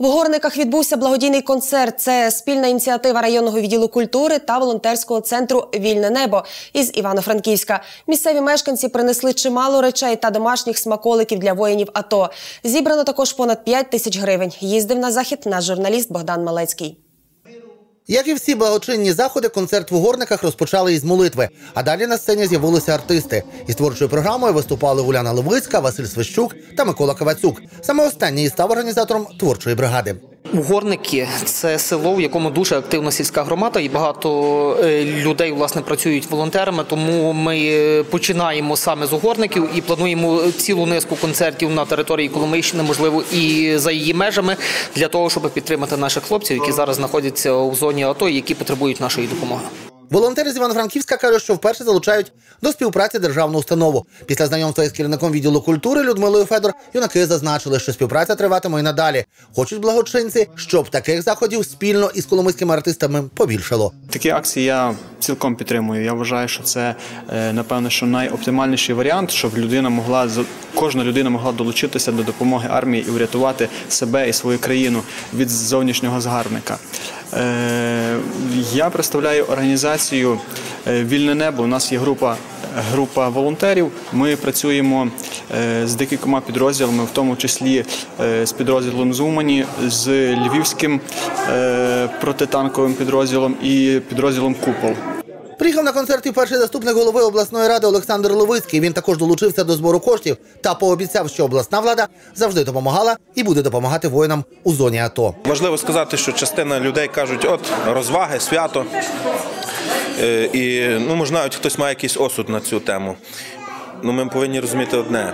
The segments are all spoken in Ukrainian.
В Горниках відбувся благодійний концерт. Це спільна ініціатива районного відділу культури та волонтерського центру Вільне небо із Івано-Франківська. Місцеві мешканці принесли чимало речей та домашніх смаколиків для воїнів. АТО. зібрано також понад 5 тисяч гривень. Їздив на захід наш журналіст Богдан Малецький. Як і всі благочинні заходи, концерт в Угорниках розпочали із молитви. А далі на сцені з'явилися артисти. Із творчою програмою виступали Уляна Левицька, Василь Свищук та Микола Кавацюк. Саме останній став організатором творчої бригади. Угорники це село, в якому дуже активна сільська громада, і багато е, людей власне працюють волонтерами. Тому ми е, починаємо саме з угорників і плануємо цілу низку концертів на території Коломийщини, можливо, і за її межами, для того, щоб підтримати наших хлопців, які зараз знаходяться у зоні АТО, і які потребують нашої допомоги. Волонтери з Івано-Франківська кажуть, що вперше залучають до співпраці державну установу. Після знайомства із керівником відділу культури Людмилою Федор юнаки зазначили, що співпраця триватиме і надалі. Хочуть благочинці, щоб таких заходів спільно із коломийськими артистами побільшало. Такі акції я цілком підтримую. Я вважаю, що це е, напевно що найоптимальніший варіант, щоб людина могла кожна людина могла долучитися до допомоги армії і врятувати себе і свою країну від зовнішнього згарбника. Е, я представляю організацію е, Вільне небо. У нас є група. Група волонтерів. Ми працюємо е, з декількома підрозділами, в тому числі з підрозділом Зумані, з львівським протитанковим підрозділом і підрозділом Купол. Приїхав на концерт і перший заступник голови обласної ради Олександр Левицький. Він також долучився до збору коштів та пообіцяв, що обласна влада завжди допомагала і буде допомагати воїнам у зоні АТО. Важливо сказати, що частина людей кажуть, от розваги, свято. Е, і ну, може, навіть хтось має якийсь осуд на цю тему. Ну, Ми повинні розуміти одне.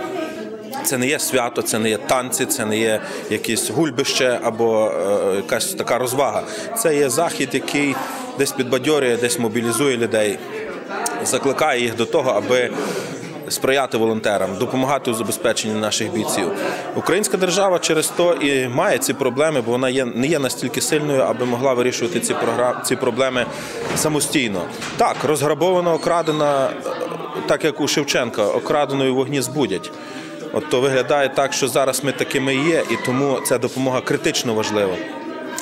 Це не є свято, це не є танці, це не є якесь гульбище або е, якась така розвага. Це є захід, який десь підбадьорює, десь мобілізує людей, закликає їх до того, аби сприяти волонтерам, допомагати у забезпеченні наших бійців. Українська держава через то і має ці проблеми, бо вона є не є настільки сильною, аби могла вирішувати ці програм, ці проблеми самостійно. Так, розграбована, окрадена, так як у Шевченка, окраденою вогні збудять. От то виглядає так, що зараз ми такими є, і тому ця допомога критично важлива.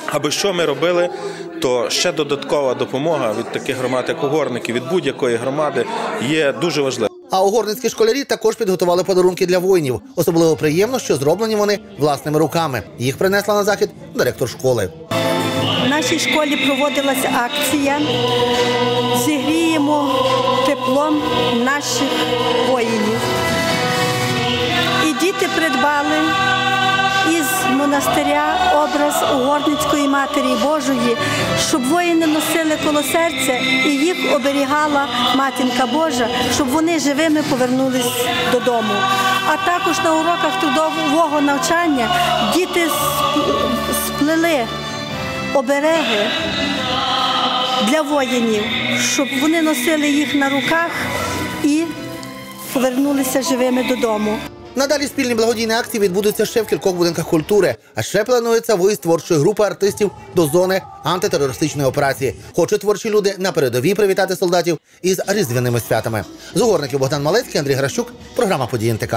Аби що ми робили, то ще додаткова допомога від таких громад, як угорники, від будь-якої громади, є дуже важлива. А угорницькі школярі також підготували подарунки для воїнів. Особливо приємно, що зроблені вони власними руками. Їх принесла на захід директор школи. В нашій школі проводилася акція. Зігріємо теплом наших воїнів. Монастиря образ угорницької матері Божої, щоб воїни носили коло серця і їх оберігала матінка Божа, щоб вони живими повернулись додому. А також на уроках трудового навчання діти сплели обереги для воїнів, щоб вони носили їх на руках і повернулися живими додому. Надалі спільні благодійні акції відбудуться ще в кількох будинках культури. А ще планується виїзд творчої групи артистів до зони антитерористичної операції. Хочуть творчі люди на передовій привітати солдатів із різдвяними святами. З Богдан Малецький, Андрій Гращук, програма «Події НТК».